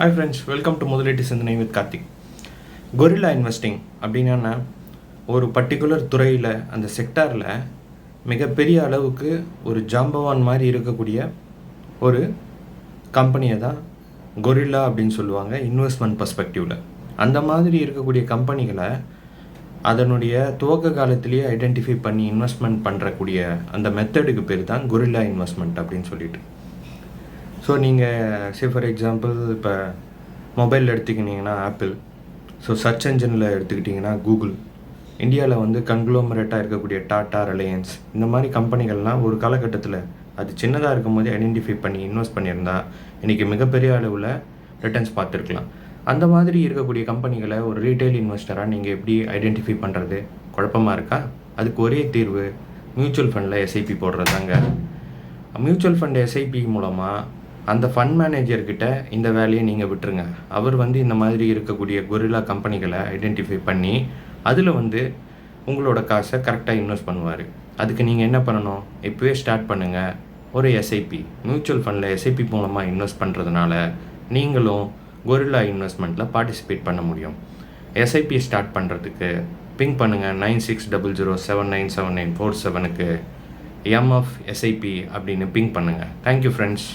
Hi friends welcome to முதலீட்டு சிந்தனை with Karthik gorilla investing அப்படின்னா ஒரு பர்டிகுலர் துறையில் அந்த செக்டாரில் மிகப்பெரிய அளவுக்கு ஒரு ஜாம்பவான் மாதிரி இருக்கக்கூடிய ஒரு கம்பெனியை தான் கொரில்லா அப்படின்னு சொல்லுவாங்க இன்வெஸ்ட்மெண்ட் பர்ஸ்பெக்டிவில் அந்த மாதிரி இருக்கக்கூடிய கம்பெனிகளை அதனுடைய துவக்க காலத்திலேயே ஐடென்டிஃபை பண்ணி இன்வெஸ்ட்மெண்ட் பண்ணுறக்கூடிய அந்த மெத்தடுக்கு பேர் தான் கொரில்லா இன்வெஸ்ட்மெண்ட் அப்படின்னு சொல்லிட்டு. ஸோ நீங்கள் சே ஃபார் எக்ஸாம்பிள் இப்போ மொபைல் எடுத்துக்கிட்டிங்கன்னா ஆப்பிள் ஸோ சர்ச் என்ஜினில் எடுத்துக்கிட்டிங்கன்னா கூகுள் இந்தியாவில் வந்து கன்க்ளோமரேட்டாக இருக்கக்கூடிய டாட்டா ரிலையன்ஸ் இந்த மாதிரி கம்பெனிகள்லாம் ஒரு காலகட்டத்தில் அது சின்னதாக இருக்கும் போதே ஐடென்டிஃபை பண்ணி இன்வெஸ்ட் பண்ணியிருந்தா இன்றைக்கி மிகப்பெரிய அளவில் ரிட்டர்ன்ஸ் பார்த்துருக்கலாம். அந்த மாதிரி இருக்கக்கூடிய கம்பெனிகளை ஒரு ரீட்டைல் இன்வெஸ்டராக நீங்கள் எப்படி ஐடென்டிஃபை பண்ணுறது குழப்பமாக இருக்கா? அதுக்கு ஒரே தீர்வு மியூச்சுவல் ஃபண்டில் எஸ்ஐபி போடுறது தாங்க மியூச்சுவல் ஃபண்ட் எஸ்ஐபி மூலமாக அந்த ஃபண்ட் மேனேஜர்கிட்ட இந்த வேலையை நீங்கள் விட்டுருங்க. அவர் வந்து இந்த மாதிரி இருக்கக்கூடிய கொரில்லா கம்பெனிகளை ஐடென்டிஃபை பண்ணி அதில் வந்து உங்களோட காசை கரெக்டாக இன்வெஸ்ட் பண்ணுவார். அதுக்கு நீங்கள் என்ன பண்ணணும்? இப்போவே ஸ்டார்ட் பண்ணுங்கள் ஒரு எஸ்ஐபி மியூச்சுவல் ஃபண்டில் எஸ்ஐபி மூலமாக இன்வெஸ்ட் பண்ணுறதுனால நீங்களும் கொரில்லா இன்வெஸ்ட்மெண்ட்டில் பார்ட்டிசிபேட் பண்ண முடியும். எஸ்ஐபி ஸ்டார்ட் பண்ணுறதுக்கு பிங் பண்ணுங்கள் nine six double zero seven nine seven nine four செவனுக்கு எம்எஃப் எஸ்ஐபி அப்படின்னு பிங் பண்ணுங்கள் தேங்க்யூ ஃப்ரெண்ட்ஸ்